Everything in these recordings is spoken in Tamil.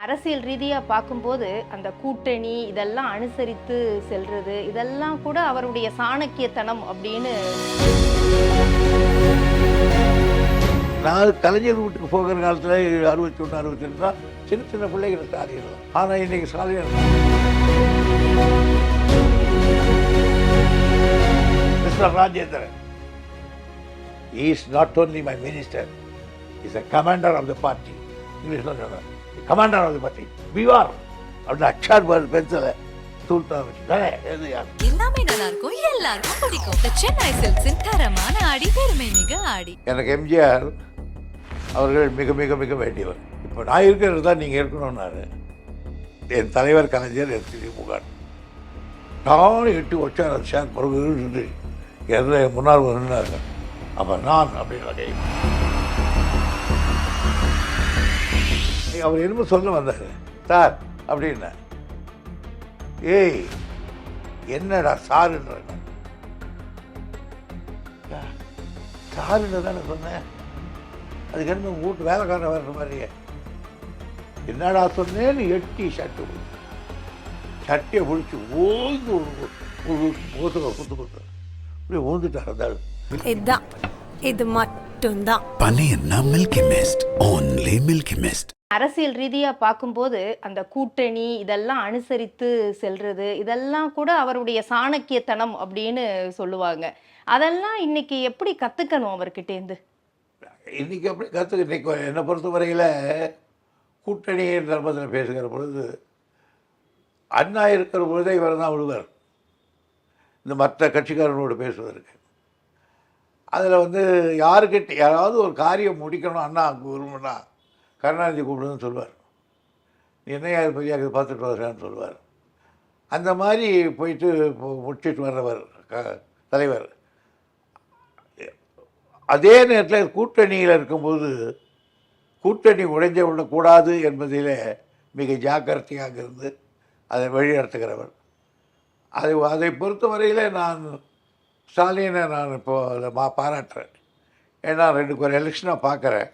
அரசியல் ரீதியாக பார்க்கும்போது அந்த கூட்டணி இதெல்லாம் அனுசரித்து செல்றது இதெல்லாம் கூட அவருடைய சாணக்கியத்தனம் அப்படின்னு. நான் கலைஞர் வீட்டுக்கு போகிற காலத்தில் அறுபத்தி ஒன்று அறுபத்தி ரெண்டு தான் சின்ன சின்ன பிள்ளைகள் சாதிக்கிறோம் ஆனால் இன்னைக்கு சாலையில் mister Rajendran is not only my minister is a commander of the party இங்கிலீஷில் சொல்கிறேன் கமாண்டர் ஆஃப் த பார்ட்டி பிவார் அப்படின்னு அச்சார் பென்சிலை தூள்தா வச்சுட்டேன் எது யார்? எல்லாமே நல்லா இருக்கும் எல்லாருக்கும் பிடிக்கும். The சென்னை சில்க்ஸின் தரமான ஆடி பெருமை மிக ஆடி. எனக்கு எம்ஜிஆர் அவர்கள் மிக மிக மிக வேண்டியவர். இப்போ நான் இருக்கிறது தான் நீங்கள் இருக்கணும்னாரு. என் தலைவர் கலைஞர் என் திமுக நானும் எட்டு வச்சார் சார் பிறகு இருந்து முன்னாள் நின்னாங்க அப்போ நான் அப்படின்னு அவர் என்னமோ சொல்ல வந்தார். சார் அப்படின்னா. ஏய் என்னடா சாருன்ற சாருன்னு தானே சொன்னேன் அதுக்கு என்ன வீட்டு வேலைக்காரன் வர்ற மாதிரியே. என்னடா சொன்னேன்னு எட்டி ஷர்ட்டு பிடிச்சி சட்டையை பிடிச்சி ஓய்ந்து ஒரு ஒரு முகத்துக்கு குத்து குத்து இப்படி ஊந்துட்டார் அந்த. இதுதான். இது மட்டும்தான். பனையன்னா Milky Mist only Milky Mist அரசியல் ரீதியாக பார்க்கும்போது அந்த கூட்டணி இதெல்லாம் அனுசரித்து செல்றது இதெல்லாம் கூட அவருடைய சாணக்கியத்தனம் அப்படின்னு சொல்லுவாங்க. அதெல்லாம் இன்னைக்கு எப்படி கற்றுக்கணும் அவர்கிட்டேருந்து இன்னைக்கு அப்படி கற்றுக்க இன்னைக்கு என்னை பொறுத்த வரையில் கூட்டணி தர்மத்தில் பேசுகிற பொழுது அண்ணா இருக்கிற பொழுதே இவர் தான் விழுவார் இந்த மற்ற கட்சிக்காரர்களோடு பேசுவதற்கு. அதில் வந்து யாருக்கிட்ட யாராவது ஒரு காரியம் முடிக்கணும் அண்ணா அங்கே விரும்புனா கருணாநிதி கூப்பிடுன்னு சொல்லுவார். நீ என்னையா இது பெரியா இது பார்த்துட்டு வரேன்னு சொல்லுவார். அந்த மாதிரி போயிட்டு முடிச்சிட்டு வர்றவர் க தலைவர். அதே நேரத்தில் கூட்டணியில் இருக்கும்போது கூட்டணி உடைஞ்ச விடக்கூடாது என்பதில் மிக ஜாக்கிரதையாக இருந்து அதை வழிநடத்துகிறவர். அதை அதை பொறுத்தவரையில் நான் ஸ்டாலினை நான் இப்போ அதில் மா பாராட்டுறேன். ஏன்னா ரெண்டு ஒரு எலெக்ஷனாக பார்க்குறேன்.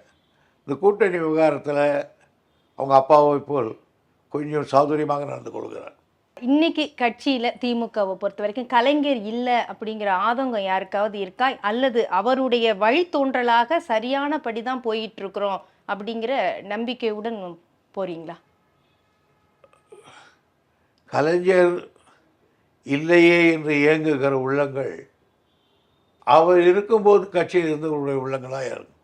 இந்த கூட்டணி விவகாரத்தில் அவங்க அப்பாவை போல் கொஞ்சம் சௌகரியமாக நடந்து கொள்கிறார். இன்னைக்கு கட்சியில திமுகவை பொறுத்த வரைக்கும் கலைஞர் இல்லை அப்படிங்கிற ஆதங்கம் யாருக்காவது இருக்கா? அல்லது அவருடைய வழித்தோன்றலாக சரியான படிதான் போயிட்டு இருக்கிறோம் அப்படிங்கிற நம்பிக்கையுடன் போறீங்களா? கலைஞர் இல்லையே என்று இயங்குகிற உள்ளங்கள் அவர் இருக்கும்போது கட்சியில் இருந்தவருடைய உள்ளங்களாக இருக்கும்.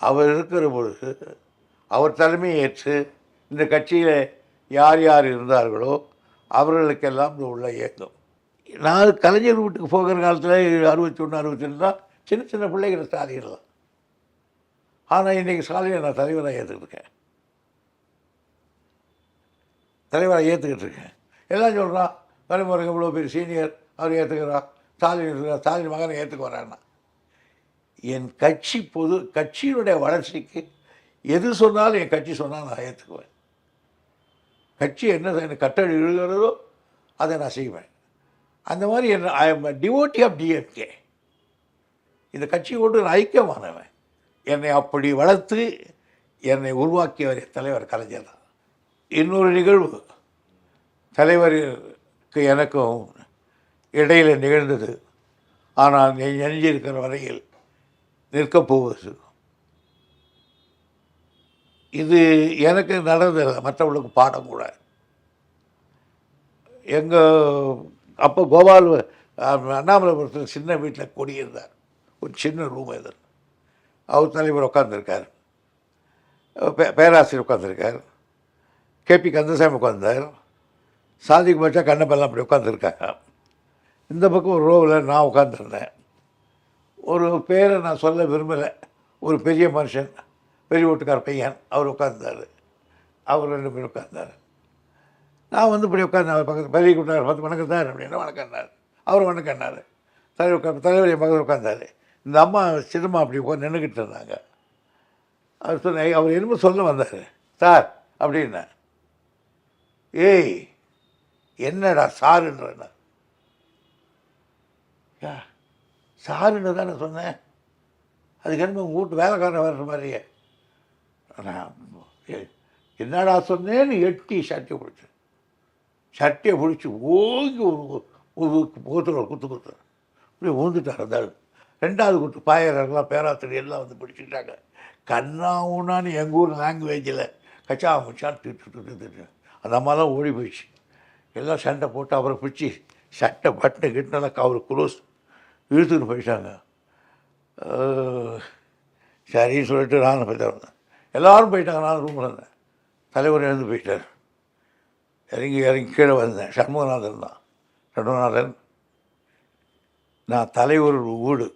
அவர் இருக்கிற பொழுது அவர் தலைமையை ஏற்று இந்த கட்சியில் யார் யார் இருந்தார்களோ அவர்களுக்கெல்லாம் இந்த உள்ள இயக்கம். நான் கலைஞர் வீட்டுக்கு போகிற காலத்தில் அறுபத்தி ஒன்று அறுபத்தி ரெண்டு தான் சின்ன சின்ன பிள்ளைகளை ஸ்டாலின்லாம் ஆனால் இன்றைக்கி ஸ்டாலினை நான் தலைவராக ஏற்றுக்கிட்டுருக்கேன் தலைவராக ஏற்றுக்கிட்டு இருக்கேன். எல்லாம் சொல்கிறான் தலைமுறை இவ்வளோ பெரிய சீனியர் அவர் ஏற்றுக்கிறான் ஸ்டாலின் இருக்கிறார் ஸ்டாலின் மகனை ஏற்றுக்கு வரான்னா என் கட்சி பொது கட்சியினுடைய வளர்ச்சிக்கு எது சொன்னாலும் என் கட்சி சொன்னால் நான் ஏற்றுக்குவேன். கட்சி என்ன எனக்கு கட்டளை எழுகிறதோ அதை நான் செய்வேன். அந்த மாதிரி என்ன I am devotee of DMK இந்த கட்சியோடு நான் ஐக்கியமானவன். என்னை அப்படி வளர்த்து என்னை உருவாக்கியவர் தலைவர் கலைஞர் தான். இன்னொரு நிகழ்வு தலைவருக்கு எனக்கும் இடையில் நிகழ்ந்தது. ஆனால் நெஞ்சிருக்கிற வரையில் நிற்கப் போவது இது எனக்கு நடந்தது மற்றவர்களுக்கு பாடம் கூட. எங்கள் அப்போ கோபால் அண்ணாமலைபுரத்தில் சின்ன வீட்டில் குடியிருந்தார். ஒரு சின்ன ரூம் எதிர் அவர் தலைவர் உட்காந்துருக்கார் பே- பேராசிரியர் உட்காந்துருக்கார் கேபி கந்தசாமி உட்காந்தார் சாதிக்கு பட்சா கண்ணப்பெல்லாம் அப்படி உட்காந்துருக்காங்க இந்த பக்கம் ஒரு ரோவில் நான் உட்காந்துருந்தேன் ஒரு பேரை நான் சொல்ல விரும்பலை. ஒரு பெரிய மனுஷன் பெரிய வீட்டுக்கார பையன் அவர் உட்கார்ந்தாரு. அவர் ரெண்டு பேரும் உட்கார்ந்தாரு. நான் வந்து இப்படி உட்காந்து அவர் பக்கத்து பெரிய கூட்டார் பார்த்து வணக்கம் சார் அப்படின்னா வணக்கம்னார் அவர் வணக்கம்னார் தலைவர் உட்காந்து தலைவர் என் பக்கத்தில் உட்காந்தாரு இந்த அம்மா சின்னம்மா அப்படி உட்காந்து நின்றுக்கிட்டு இருந்தாங்க. அவர் சொன்ன அவர் என்னமோ சொல்ல வந்தார். சார் அப்படின்னா. ஏய் என்னடா சாருன்றா யா சாருன்னு தானே சொன்னேன். அதுக்கென்ன உங்கள் வீட்டு வேலைக்காரன் வர்ற மாதிரியே. நான் என்னடா சொன்னேன்னு எட்டி சட்டையை பிடிச்சேன் சட்டையை பிடிச்சி ஓங்கி ஒரு ஒரு முகத்தில் ஒரு குத்து குத்து. இப்படி ஊந்துட்டார் அந்த ரெண்டாவது குத்து பாயரெல்லாம் பேராசிரியர் எல்லாம் வந்து பிடிச்சிக்கிட்டாங்க. கண்ணா ஊனான்னு எங்கள் ஊர் லாங்குவேஜில் கச்சா முச்சான்னு திட்டு திட்டு திட்டு அந்த அம்மாலாம் ஓடி போயிடுச்சு. எல்லாம் சண்டை போட்டு அவரை பிடிச்சி சட்டை பட்டனை கிட்டனெல்லாம் அவர் குளோஸ் இழுத்துட்டு போயிட்டாங்க. சரின்னு சொல்லிட்டு நானும் போயிட்டு வந்தேன். எல்லோரும் போயிட்டாங்க நான் ரூமில் இருந்தேன். தலைவர் எழுந்து போயிட்டார். இறங்கி இறங்கி கீழே வந்தேன். சண்முகநாதன் தான். சண்முகநாதன் நான் தலைவர் வீடு.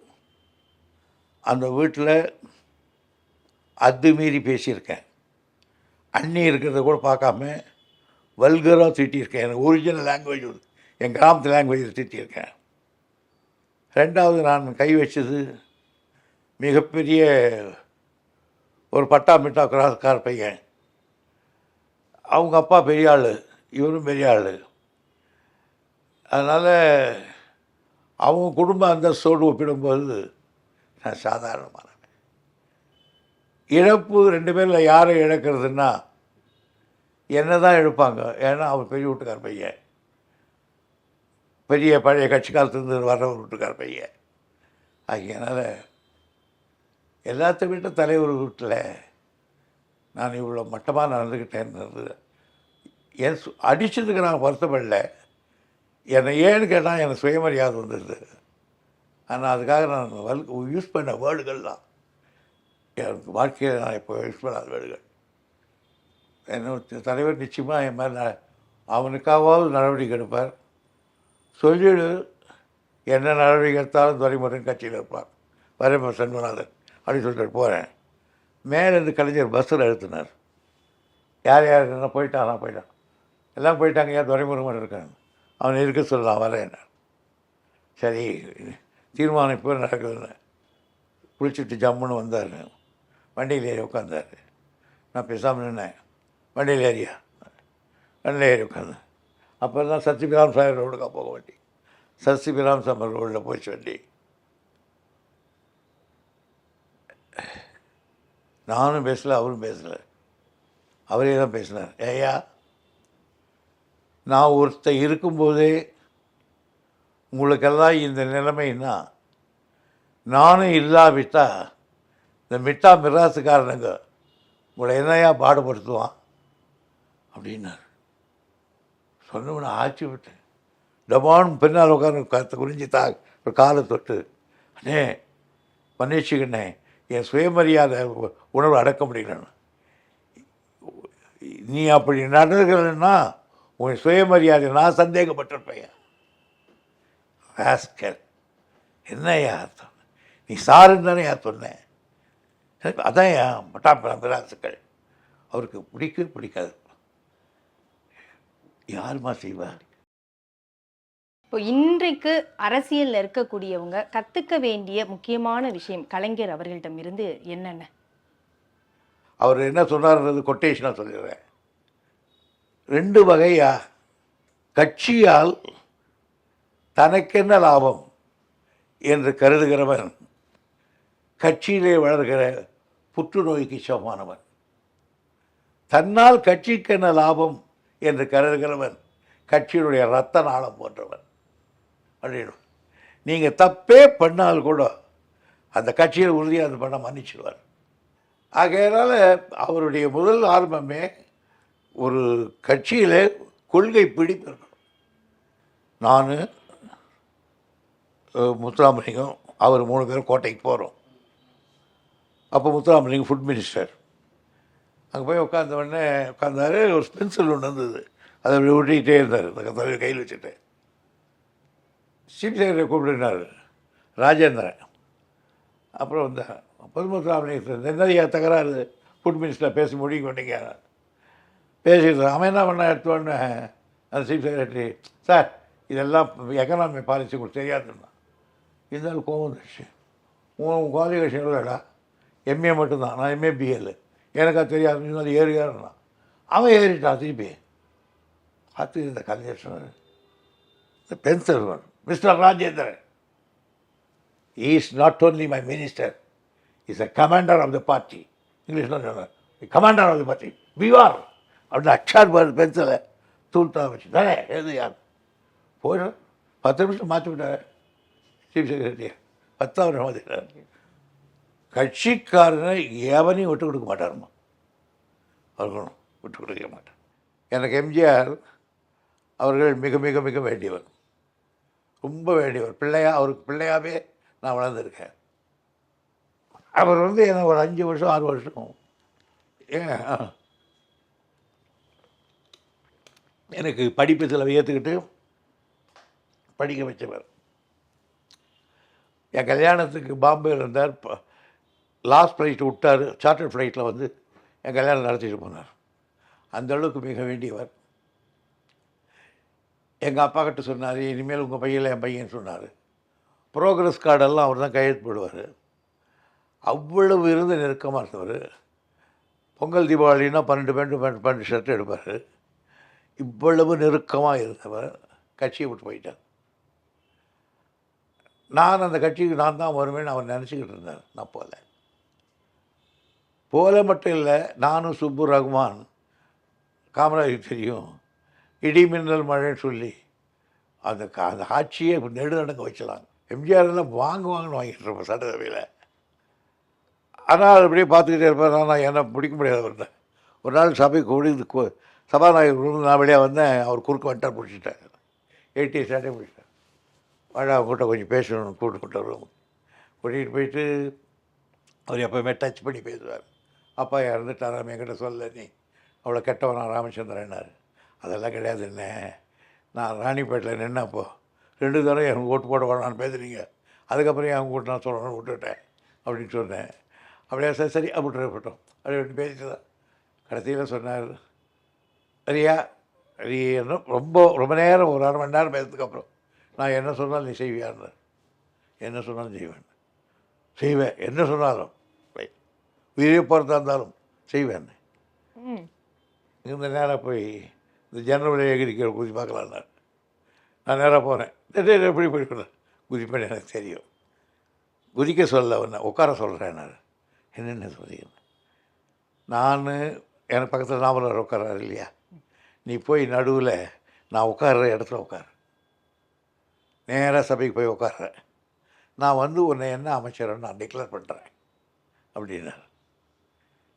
அந்த வீட்டில் அது மீறி பேசியிருக்கேன். அண்ணி இருக்கிறத கூட பார்க்காம வல்கராக திட்டியிருக்கேன். எனக்கு ஒரிஜினல் லாங்குவேஜ் என் கிராமத்து லாங்குவேஜில் திட்டியிருக்கேன். ரெண்டாவது நான் கை வச்சது மிகப்பெரிய ஒரு பட்டா மிட்டா கிராஸ்கார் பையன். அவங்க அப்பா பெரிய ஆள் இவரும் பெரிய ஆள். அதனால் அவங்க குடும்ப அந்தஸ்தோடு ஒப்பிடும்போது நான் சாதாரணமானவன். இழப்பு ரெண்டு பேரில் யாரை இழக்கிறதுன்னா என்ன தான் இழுப்பாங்க. ஏன்னா அவர் பெரிய வீட்டுக்கார் பையன். பெரிய பழைய கட்சி காலத்துலேருந்து வர்ற வீட்டுக்கார் பையன். அதனால் எல்லாத்த விட்ட தலைவர் வீட்டில். நான் இவ்வளோ மட்டமாக நடந்துக்கிட்டேன்றது என் சு- அடிச்சதுக்கு நான் வருத்தப்படல. என்னை ஏன்னு கேட்டால் எனக்கு சுயமரியாதை வந்துடுது ஆனால் அதுக்காக நான் வல் யூஸ் பண்ண வேர்டுகள்லாம். எனக்கு வாழ்க்கையில் நான் இப்போ யூஸ் பண்ணாத வேர்டுகள். என்ன தலைவர் நிச்சயமாக என் மேலே அவனுக்காவது நடவடிக்கை எடுப்பார். சொல்லிடு என்ன நடவடிக்கை எடுத்தாலும் துரைமுருகன் கட்சியில் இருப்பார். வரேன் சண்முகநாதன் அப்படின்னு சொல்லிட்டு போகிறேன் மேலேருந்து கலைஞர் பஸ்ஸில் எழுத்துனார் யார் யார் என்ன போயிட்டான்? போயிட்டான். எல்லாம் போயிட்டாங்க. ஏன் துரைமுருகன் இருக்காங்க? அவன் இருக்க சொல்லலாம் வரேன் சரி தீர்மானம் இப்போ நடக்குதுன்னு. குளிச்சுட்டு ஜம்முன்னு வந்தார். வண்டியில் ஏறி உட்காந்தார் நான் பேசாமல் நின்னேன். வண்டியில் ஏறியா? வண்டியில் ஏறி உட்காந்தேன் அப்போ தான் சத்யபிராம் சாகர் ரோடுக்கா போக வேண்டி. சத்யபிராம் சம்மர் ரோடில் போச்சு வண்டி நானும் பேசலை அவரும் பேசலை. அவரே தான் பேசினார். ஏயா நான் ஒருத்தர் இருக்கும்போதே உங்களுக்கெல்லாம் இந்த நிலைமைன்னா நானும் இல்லாவிட்டா இந்த மிட்டா மிராசுக்காரனுங்க உங்களை என்னையா பாடுபடுத்துவான்? அப்படின்னார். சொன்னவனை ஆச்சு விட்டேன். டபான் பின்னால் உட்காந்து கத்த குறிஞ்சி தா ஒரு காலை தொட்டு அண்ணே மன்னிச்சுக்கண்ணே என் சுயமரியாதை உணர்வு அடக்க முடியலன்னு நீ அப்படி நடந்துக்கிறன்னா உன் சுயமரியாதை நான் சந்தேகப்பட்டிருப்பேன். ராஸ்கல் என்னய்யா அர்த்தம் நீ சாருன்னு தானே யார் சொன்னேன். அதான் ஏன் மட்டாப்பழம் அவருக்கு பிடிக்கும் பிடிக்காது. யாருமா செய்வார் இப்போ இன்றைக்கு அரசியல்ல இருக்கக்கூடியவங்க கத்துக்க வேண்டிய முக்கியமான விஷயம் கலைஞர் அவர்களிடம் இருந்து என்னென்ன? அவர் என்ன சொன்னார்ன்றது கொட்டேஷனாக சொல்லிடுறேன். ரெண்டு வகையா? கட்சியால் தனக்கென்ன லாபம் என்று கருதுகிறவன் கட்சியிலே வளர்கிற புற்றுநோய்க்கு சமமானவன். தன்னால் கட்சிக்கென்ன லாபம் என்று கருதுகிறவன் கட்சியினுடைய ரத்த நாளம் போன்றவன். அப்படின்னு நீங்கள் தப்பே பண்ணால் கூட அந்த கட்சியில் உறுதியாக அந்த பண்ண மன்னிச்சிடுவார். ஆகையினால் அவருடைய முதல் ஆரம்பமே ஒரு கட்சியில் கொள்கை பிடிப்பு இருக்கணும். நான் முத்துராமலிங்கம் அவர் மூணு பேரும் கோட்டைக்கு போகிறோம் அப்போ முத்துராமலிங்கம் ஃபுட் மினிஸ்டர் அங்கே போய் உட்காந்த உடனே உட்காந்தாரு ஒரு பென்சில் ஒன்று இருந்தது அதை அப்படி ஒட்டிக்கிட்டே இருந்தார். அந்த தலைவர் கையில் வச்சுட்டு. சீஃப் செக்ரட்டரி கூப்பிட்டுனார் ராஜேந்திரன். அப்புறம் இந்த பொதுமக்கள் என்னதையா தகராறு? ஃபுட் மினிஸ்டர் பேசி முடிக்க கொண்டீங்க பேசிட்டு அவன் என்ன பண்ண எடுத்தோடனே அந்த சீஃப் செக்ரட்டரி சார் இதெல்லாம் எக்கனாமி பாலிசி உங்களுக்கு தெரியாதுன்னா இருந்தாலும் கோவம் வந்துடுச்சு உன் குவாலிஃபிகேஷன் இல்லைடா எம்ஏ மட்டும்தான். நான் எம்ஏ பிஎல் எனக்கா தெரியாதுன்னு தெரியாது நீ வந்து ஏறி அவன் ஏறிட்டான் திருப்பி. அது இந்த கலைஞர் சொன்னார் இந்த pencil mister Rajendran. Is not only my minister is a commander of the party இங்கிலீஷில் சொன்னார் கமாண்டர் ஆஃப் த பார்ட்டி பிவார் ஆர் அப்படின்னு அக்ஷார் பார் பென்சிலை தூள்தான் வச்சு தானே எழுது யார்? போயிடும் பத்து நிமிஷம் மாற்றி விட்டார் சீஃப் செக்ரட்டரியை பத்தாவது மாற்றிட்டார் கட்சிக்காரனை எவனையும் விட்டு கொடுக்க மாட்டாருமா? அவர்களும் விட்டு கொடுக்க மாட்டார். எனக்கு எம்ஜிஆர் அவர்கள் மிக மிக மிக வேண்டியவர். ரொம்ப வேண்டியவர். பிள்ளையா அவருக்கு பிள்ளையாகவே நான் வளர்ந்துருக்கேன். அவர் வந்து எனக்கு ஒரு அஞ்சு வருஷம் ஆறு வருஷம். ஏன்? ஆ. எனக்கு படிப்பு செலவை ஏற்றுக்கிட்டு படிக்க வச்சவர். என் கல்யாணத்துக்கு பாம்பே இருந்தார் லாஸ்ட் ஃப்ளைட் விட்டார் சார்ட்டர் ஃப்ளைட்டில் வந்து என் கல்யாணம் நடத்திட்டு போனார். அந்த அளவுக்கு மிக வேண்டியவர். எங்கள் அப்பா கிட்ட சொன்னார் இனிமேல் உங்கள் பையன் என் பையன் சொன்னார். ப்ரோக்ரஸ் கார்டெல்லாம் அவர் தான் கையெழுத்து போடுவார். அவ்வளவு இருந்து நெருக்கமாக இருந்தவர். பொங்கல் தீபாவளின்னா பன்னெண்டு பேண்ட் பன்னெண்டு பன்னெண்டு ஷர்ட் எடுப்பார். இவ்வளவு நெருக்கமாக இருந்தவர். கட்சியை விட்டு போயிட்டார். நான் அந்த கட்சிக்கு நான் தான் வருவேன்னு அவர் நினச்சிக்கிட்டு இருந்தார். நான் போகல. போல மட்டும் இல்லை நானும் சுப்பு ரகுமான் காமராஜ் தெரியும் இடி மின்னல் மழைன்னு சொல்லி அந்த கா- அந்த ஆட்சியை நெடுநடங்க வச்சலாம் எம்ஜிஆர் எல்லாம் வாங்குவாங்கன்னு வாங்கிட்டு இருப்பேன் சட்டசபையில். ஆனால் அப்படியே பார்த்துக்கிட்டே இருப்பேன் நான் என்ன பிடிக்க முடியாது வந்தேன் ஒரு நாள் சபை கூடி சபாநாயகர் நான் வெளியே வந்தேன் அவர் குறுக்க வந்துட்டார் பிடிச்சிட்டார். எயிட்டி ஸ்டாண்டே பிடிச்சிட்டார். வாடா அவங்ககிட்ட கொஞ்சம் பேசணும் கூட்டு கூட்டம் கூட்டிகிட்டு போயிட்டு அவர் எப்போவுமே டச் பண்ணி பேசுவார். அப்பா இறந்துட்டாராம் என்கிட்ட சொல்ல நீ. அவ்வளோ கெட்டவனா ராமச்சந்திரன்னார் அதெல்லாம் கிடையாது என்ன. நான் ராணிப்பேட்டில் நின்னப்போ ரெண்டு தடவை எனக்கு ஓட்டு போட வேணான்னு பேசுகிறீங்க அதுக்கப்புறம் என் அவங்க நான் சொல்லணும்னு விட்டுட்டேன் அப்படின்னு சொன்னேன். அப்படியே சரி சரி அப்படின்ற போட்டோம் அப்படி அப்படி பேசிட்டு தான் கடைசியில் சொன்னார் சரியா நீ என்ன ரொம்ப ரொம்ப நேரம் ஒரு அரை மணி நேரம் பேசுறதுக்கப்புறம் நான் என்ன சொன்னாலும் நீ செய்வியான்னு. என்ன சொன்னாலும் செய்வேன். செய்வேன் என்ன சொன்னாலும்? உயிரே போகிறதா இருந்தாலும் செய்வேன் இந்த நேராக போய் இந்த ஜன்னல் எகிரிக்கிற குதி பார்க்கலான்னாரு நான். நேராக போனேன் எப்படி போய்க்கிறேன் குதிப்பேன் எனக்கு தெரியும். குதிக்க சொல்ல உன்னை உட்கார சொல்கிறேன்னாரு என்னென்ன சொல்றீங்க? நான் எனக்கு பக்கத்தில் நாவலர் உட்காராரு இல்லையா? நீ போய் நடுவில் நான் உட்கார்ற இடத்துல உட்காரு. நேராக சபைக்கு போய் உட்கார்றேன் நான் வந்து உன்னை என்ன அமைச்சரன்னு நான் டிக்ளேர் பண்ணுறேன் அப்படின்னாரு.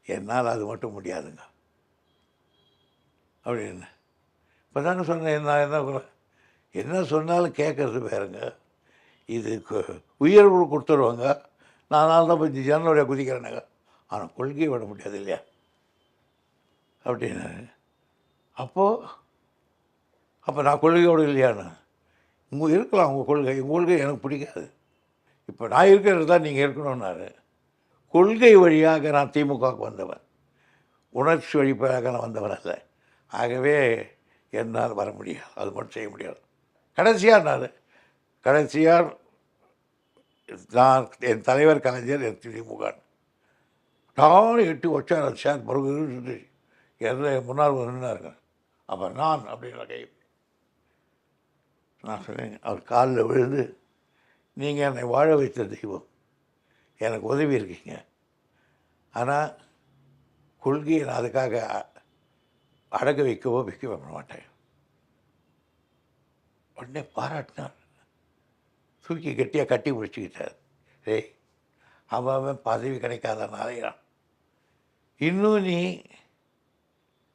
என்னால் அது மட்டும் முடியாதுங்க. அப்படின்னு. இப்போ தாங்க சொன்னேன் நான் என்ன என்ன சொன்னாலும் கேட்கறது வேறுங்க. இது உயர்வு கொடுத்துருவாங்க. நான் தான் போய் ஜன்னலுடைய குதிக்கிறேனுங்க. ஆனால் கொள்கையை விட முடியாது இல்லையா? அப்படின்னு. அப்போது அப்போ நான் கொள்கையோடு இல்லையான்னு உங்கள் இருக்கலாம் உங்கள் கொள்கை உங்கள் கொள்கை எனக்கு பிடிக்காது. இப்போ நான் இருக்கிறது தான் நீங்கள் இருக்கணும்னாரு. கொள்கை வழியாக நான் திமுகவுக்கு வந்தவன். உணர்ச்சி வழிப்பாக நான் வந்தவன் அல்ல. ஆகவே என்னால் வர முடியாது. அது மட்டும் செய்ய முடியாது. கடைசியாக நான். கடைசியார் நான் என் தலைவர் கலைஞர் என் திமுக நான் எட்டு வச்சார் சார் மறுபடியும் எந்த முன்னாள் நின்றாருங்க அப்போ நான் அப்படின்ற கை நான் சொன்னேன் அவர் காலில் விழுந்து நீங்கள் என்னை வாழ வைத்த தெய்வம். எனக்கு உதவி இருக்கீங்க. ஆனால் கொள்கையை நான் அதுக்காக அ- அடக்க வைக்கவோ வைக்கவோ மாட்டேன். உடனே பாராட்டினார் தூக்கி கட்டியாக கட்டி பிடிச்சிக்கிட்டார் டேய் அவன் அவன் பதவி கிடைக்காதனாலையான் இன்னும் நீ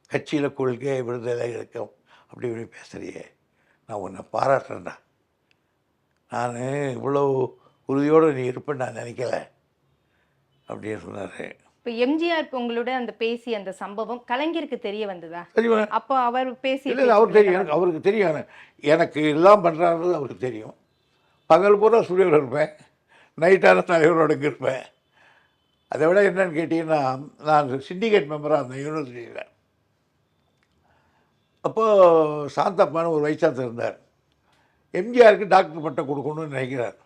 கட்சியில் கொள்கை விடுதலை இருக்கும் அப்படி இப்படி பேசுகிறியே நான் உன்னை பாராட்டுறேன்டா. நான் இவ்வளோ உறுதியோடு நீ இருப்பேன்னு நான் நினைக்கல. அப்படின்னு சொன்னார். இப்போ எம்ஜிஆர் உங்களோட அந்த பேசி அந்த சம்பவம் கலைஞருக்கு தெரிய வந்ததா? அப்போ அவர் பேசி இல்லை அவருக்கு தெரியும் எனக்கு அவருக்கு தெரியும். எனக்கு- எல்லாம் பண்ணுறாருன்றது அவருக்கு தெரியும். பகல் பூரா ஸ்டுடியோவில் இருப்பேன். நைட்டான தலைவரோட இருப்பேன். அதை விட என்னன்னு கேட்டிங்கன்னா நான் சிண்டிகேட் மெம்பராக இருந்தேன் யூனிவர்சிட்டியில் அப்போது சாந்தப்பான்னு ஒரு வைசாந்தர் இருந்தார். எம்ஜிஆருக்கு டாக்டர் பட்டம் கொடுக்கணும்னு நினைக்கிறார்.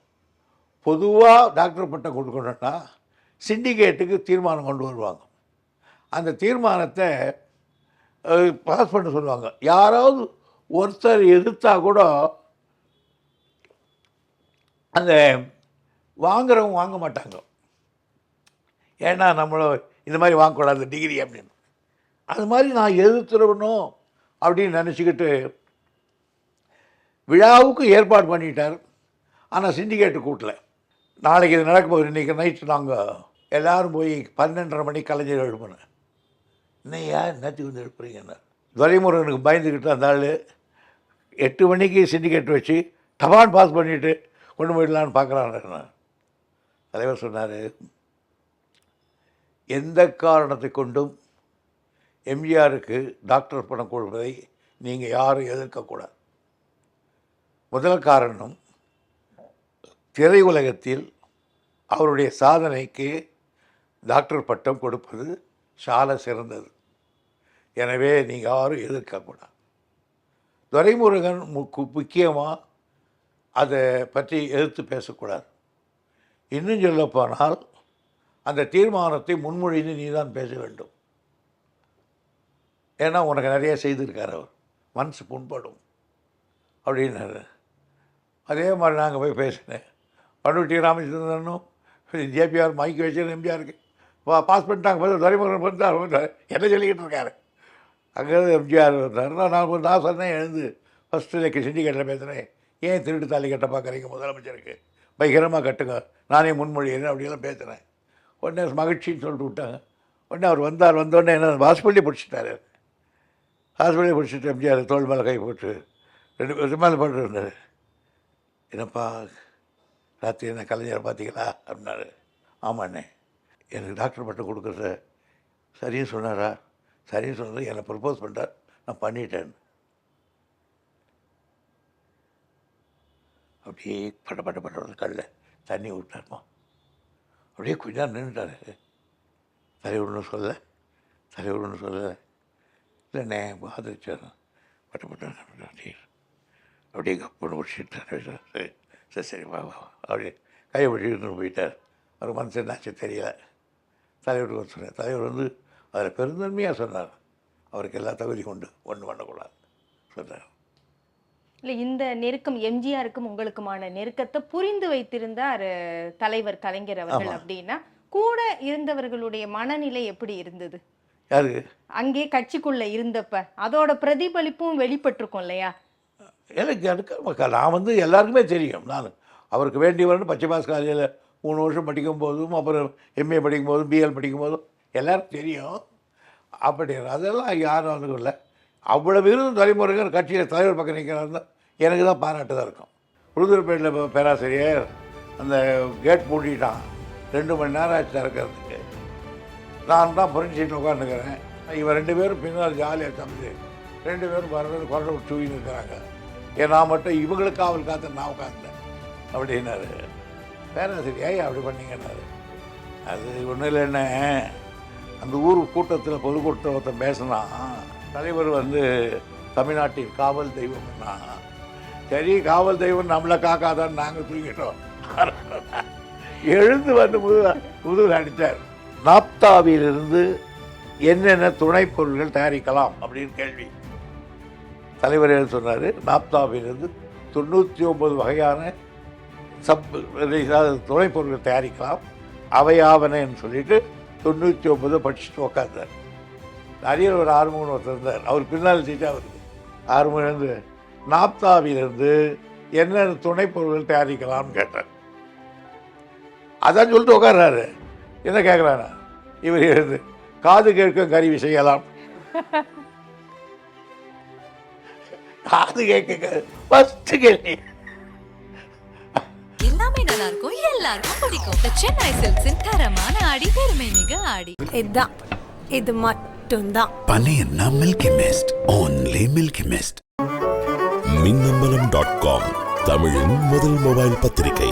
பொதுவாக டாக்டர் பட்டம் கொடுக்கணும்னா சிண்டிகேட்டுக்கு தீர்மானம் கொண்டு வருவாங்க. அந்த தீர்மானத்தை பாஸ் பண்ண சொல்லுவாங்க. யாராவது ஒருத்தர் எதிர்த்தா கூட அந்த வாங்குறவங்க வாங்க மாட்டாங்க. ஏன்னா நம்மளை இந்த மாதிரி வாங்கக்கூடாது டிகிரி அப்படின்னு. அது மாதிரி நான் எதிர்த்துறவனும் அப்படின்னு நினச்சிக்கிட்டு விழாவுக்கு ஏற்பாடு பண்ணிட்டார். ஆனால் சிண்டிகேட்டு கூட்டல. நாளைக்கு இது நடக்கும்போது இன்றைக்கி நைட்டு நாங்கள் எல்லோரும் போய் பன்னெண்டரை மணிக்கு கலைஞர் எழுப்பினேன் என்னையா என்னத்துக்கு வந்து எழுப்புறீங்கன்னு துரைமுருகனுக்கு பயந்துக்கிட்டு அந்த ஆள் எட்டு மணிக்கு சிண்டிகேட் வச்சு டபான் பாஸ் பண்ணிவிட்டு கொண்டு போயிடலான்னு பார்க்குறான் தலைவர் சொன்னார் எந்த காரணத்தை கொண்டும் எம்ஜிஆருக்கு டாக்டர் பணம் கொடுப்பதை நீங்கள் யாரும் எதிர்க்கக்கூடாது. முதல் காரணம் திரையுலகத்தில் அவருடைய சாதனைக்கு டாக்டர் பட்டம் கொடுப்பது சால சிறந்தது. எனவே நீங்கள் யாரும் எதிர்க்கக்கூடாது துரைமுருகன் முக்கியமாக அதை பற்றி எதிர்த்து பேசக்கூடாது இன்னும் சொல்லப்போனால் அந்த தீர்மானத்தை முன்மொழிந்து நீ தான் பேச வேண்டும். ஏன்னா உனக்கு நிறைய செய்திருக்கார் அவர். மனசு புண்படும். அப்படின்னாரு. அதே மாதிரி நாங்கள் போய் பேசினேன். பண்ருட்டி ராமச்சந்திரனும் ஜேபிஆர் மைக்கு வச்சு எம்ஜிஆருக்கு வா பாஸ் பண்ணிட்டாங்க பார்த்து துரைமுருகன் பண்ணார் பண்ணிட்டார் என்ன சொல்லிக்கிட்டு இருக்காரு? அங்கே எம்ஜிஆர் வந்தார். நான் நான் சொன்னேன் எழுந்து ஃபஸ்ட்டு எனக்கு சிண்டிகேட்டில் பேசுகிறேன் ஏன் திருட்டு தாலி கட்ட பார்க்குறீங்க முதலமைச்சருக்கு? பயங்கரமாக கட்டுங்க. நானே முன்மொழிகிறேன் அப்படியெல்லாம் பேசுகிறேன் உடனே மகிழ்ச்சின்னு சொல்லிட்டு விட்டாங்க உடனே அவர் வந்தார் வந்தோடனே என்ன ஹாஸ்பிட்டலே பிடிச்சிட்டாரு. ஹாஸ்பிட்டலே பிடிச்சிட்டு எம்ஜிஆர் தோல் மேலே கை போட்டு ரெண்டு பேர் மேலே போட்டு இருந்தார். என்னப்பா ராத்திரி என்ன கலைஞரை பார்த்தீங்களா? அப்படின்னாரு. ஆமாண்ணே. எனக்கு டாக்டர் பட்டம் கொடுக்குறத சரின்னு சொன்னாரா? சரின்னு சொன்னார் என்னை ப்ரப்போஸ் பண்ணிட்டார் நான் பண்ணிட்டேன். அப்படியே பட்ட பட்ட பட்ட கல்ல தண்ணி விட்டாருமா அப்படியே கொஞ்ச நேரம் நின்றுட்டாரு தலைவர் சொல்ல தலை ஒன்றும் சொல்லலை. இல்லைண்ணே ஆதரிச்சார். பட்ட பட்ட அப்படியே அப்படியே கப்புன்னு பிடிச்சிட்டாரு சரி சரி வா வா அப்படியே கையை பிடிச்சிட்டு போயிட்டார். அவர் மனசு என்னாச்சு தெரியல. தலைவருக்கு வந்து சொன்னேன் தலைவர் வந்து அதில் பெருந்தன்மையாக சொன்னார். அவருக்கு எல்லா தகுதியும் உண்டு. ஒன்றும் பண்ணக்கூடாது. சொன்னார். இல்ல இந்த நெருக்கம் எம்ஜிஆருக்கும் உங்களுக்குமான நெருக்கத்தை புரிந்து வைத்திருந்தார் தலைவர் கலைஞர் அவர்கள். அப்படின்னா கூட இருந்தவர்களுடைய மனநிலை எப்படி இருந்தது? யாருக்கு அங்கே கட்சிக்குள்ள இருந்தப்ப அதோட பிரதிபலிப்பும் வெளிப்பட்டிருக்கும் இல்லையா? எனக்கு எனக்கு நான் வந்து எல்லாருக்குமே தெரியும். நான் அவருக்கு வேண்டியவர்னு பச்சை பாஸ் காலேஜில் மூணு வருஷம் படிக்கும் போதும் அப்புறம் எம்ஏ படிக்கும் போதும் பிஎல் படிக்கும் போதும் எல்லாருக்கும் தெரியும். அப்படி அதெல்லாம் யாரும் அதுக்கும் இல்லை அவ்வளவு இருந்தும் தலைமுறைகள் கட்சியில் தலைவர் பக்கம் நிற்கிறாருந்தா எனக்கு தான் பாராட்டு தான் இருக்கும். உளுதூர்பேட்டில் இப்போ பேராசிரியர் அந்த கேட் பூட்டிட்டான். ரெண்டு மணி நேரம் ஆச்சு திறக்கிறதுக்கு. நான் தான் புரட்சி உட்காந்துக்கிறேன் இவன் ரெண்டு பேரும் பின்னால் ஜாலியாக தம்பி ரெண்டு பேரும் வரது குரல் விட்டு தூங்கி ஏன் நான் மட்டும் இவங்களுக்கு காவல் காத்து நான் உட்காந்தேன் அப்படின்னாரு. பேராசிரியர் ஏன் அப்படி பண்ணீங்கன்னாரு. அது ஒன்றும் இல்லைன்னு அந்த ஊர் கூட்டத்தில் பொதுக்கூட்டத்தை ஒருத்தன் பேசினா தலைவர் வந்து தமிழ்நாட்டின் காவல் தெய்வம்னா சரி காவல் தெய்வம் நம்மளை காக்காதான்னு நாங்கள் தூங்கிட்டோம். எழுந்து வந்து முதுகு முதுகு அடித்தார் நாப்தாவிலிருந்து என்னென்ன துணைப் பொருட்கள் தயாரிக்கலாம் அப்படின்னு கேள்வி. தலைவர் என்ன சொன்னார்? நாப்தாவிலிருந்து தொண்ணூற்றி ஒன்பது வகையான சப் துணை பொருட்கள் தயாரிக்கலாம். அவையாவனன்னு சொல்லிட்டு தொண்ணூற்றி ஒம்பது படிச்சுட்டு உக்காந்தார். அரியர் ஒரு ஆறுமுகன் ஒருத்தர் இருந்தார். அவர் பின்னால் சீட்டா வருது. ஆறுமுகன்லேருந்து நாப்தாவிலிருந்து என்னென்ன துணை பொருட்கள் தயாரிக்கலாம்னு கேட்டார். அதான் சொல்லிட்டு உட்கார்றாரு என்ன கேட்குறாரு இவர் எழுந்து காது கேட்கும் கருவி செய்யலாம். காது கேட்க ஃபஸ்ட்டு கேள்வி. எல்லாமே நல்லா இருக்கும் எல்லாருக்கும் பிடிக்கும். The சென்னை சில்க்ஸின் தரமான ஆடி பெருமை மிக ஆடி. இதான் இது மட்டும்தான். பனையன்னா milky mist only milky mist Minnambalam dot com தமிழின் முதல் மொபைல் பத்திரிகை.